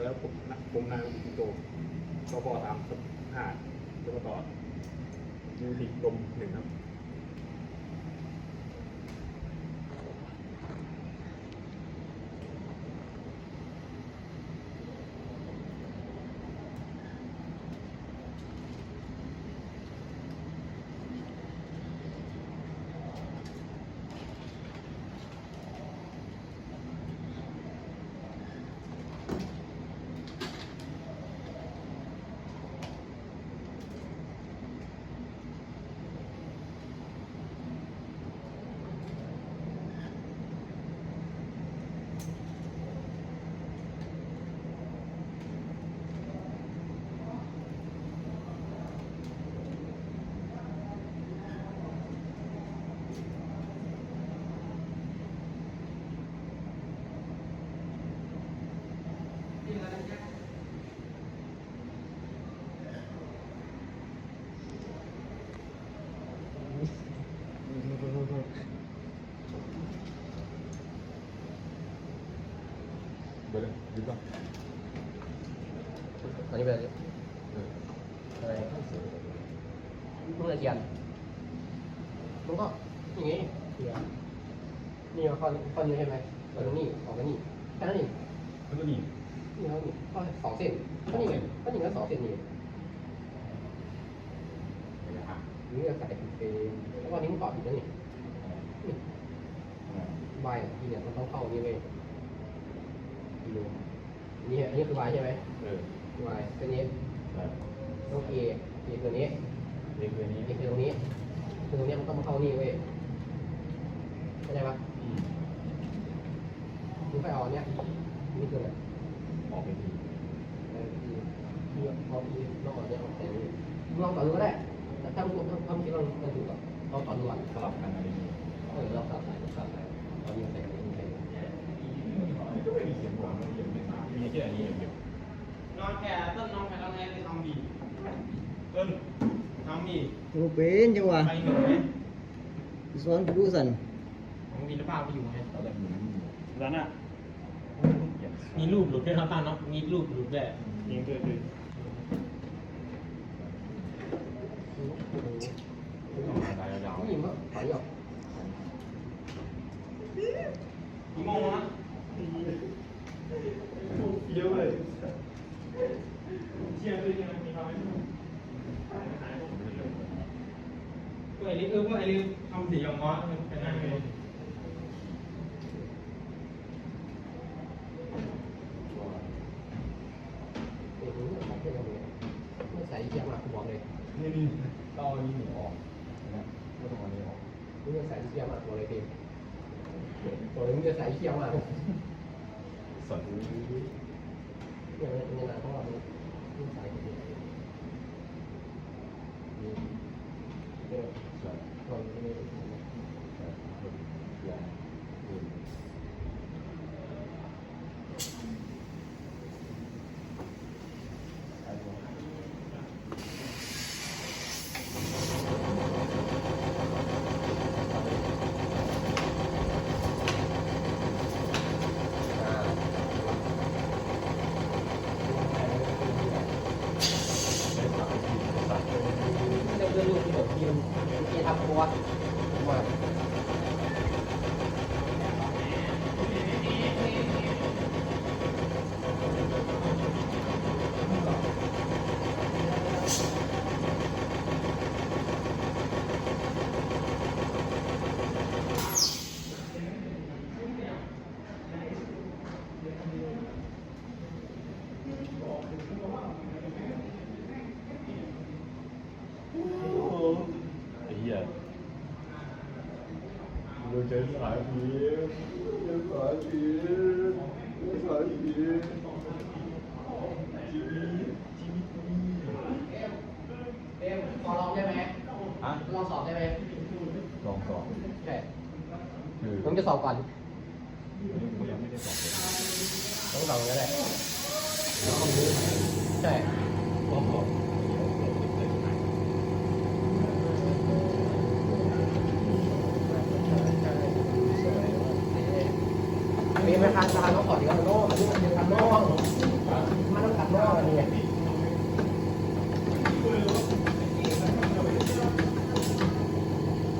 แล้วผมนะผมนางโจกบสามห้าจะมาต่อยูทิลมหนึ่งครับ เบอร์เลยดูก่อนอันนี้เป็นอะไรอะไรมึงจะเขียนมึงก็อย่างงี้เขียนนี่เอาข้อข้อนี้ใช่ไหมเอาตรงนี้ออกกันนี่แค่นั้นเองแล้วก็ นี่นี่เขานี่ก็สองเส้นก็นี่ไงก็นี่ก็สองเส้นนี่นะครับนี่ก็ใส่เป็นเฟรมแล้วก็นิ้วต่อผิดแล้วนี่นี่วายทีเนี่ยมันต้องเข้านี่เว้ยกิโลนี่อันนี้คือวายใช่ไหมเออวายตัวนี้แบบต้องเอเอตัวนี้เรียนตัวนี้เอคือตรงนี้คือตรงนี้มันต้องมาเข้านี่เว้ยเข้าใจปะอืมมึงไปเอาอันเนี้ยนี่คืออะไร ออกไปทีเออคือนี่เอาอีลองเอาเนี้ยออกแต่ลองต่อดูก็ได้แต่ถ้ามึงถ้าถ้ามึงคิดว่ามันถูกอะลองต่อดูก่อนสลับกันอะไรนี่เออเราสลับสายราสลับสายเอายิงใส่ยิงใส่ก็ไม่มีเสียงบอกมันเสียงไม่มามีแค่นี้อย่างเดียวนอนแก่ต้นนองไปแล้วไงไปทำดีต้นทำดีโอ้เป็นจังหวะไปหนึ่งไหมสอนกูดูสันของวีรภาพไปอยู่ไหมตอนแรกมันร้านอะ เขียนมีรูปหลุดด้วยครับท่านเนาะมีรูปหลุดด้วยยิงด้วยด้วยต้องมาตายยาวนี่มันถอยออกกี่โมงนะเยอะเลยเชียร์ด้วยใช่ไหมมีเขาไหมพวกไอ้ลิฟเออพวกไอ้ลิฟทำสีอย่างง้อเป็นยังไง เออมึงของเพื่อนเราเนี่ยไม่ใส่เยี่ยมมากกูี่นี่ต้องเอาอันนี้หนีออกนะไม่ต้องเอาอันนี้ออกมึงจะใส่เยี่ยมมากบอกเลยพี่บอกเลยมึงจะใส่เยี่ยมมากเนี่ยสัตว์เนี่ยเนี่ยนะเราะว่ามึงมึงใส่เยี่ยมเออสัตว์ก่อนจะมีสัตว์ยาอืมอ่า เดี๋ยวเดี๋ยวดูที่แบบที่มันที่ทำตัวมา ไอ้เหี้ย เราเจอสายผีเจอสายผีเจอสายผีชีวิตชีวิตชีเอ็มขอลองได้ไหมอะลองสอบได้ไหมลองสอบใช่คือผมจะสอบก่อนผมยังไม่ได้สอบเลยต้องสอบก็ได้ใช่ลองสอบ ขอเดียวโน่อันนี้มันเป็นคำโน่มันต้องทำโน่อะไรเนี่ย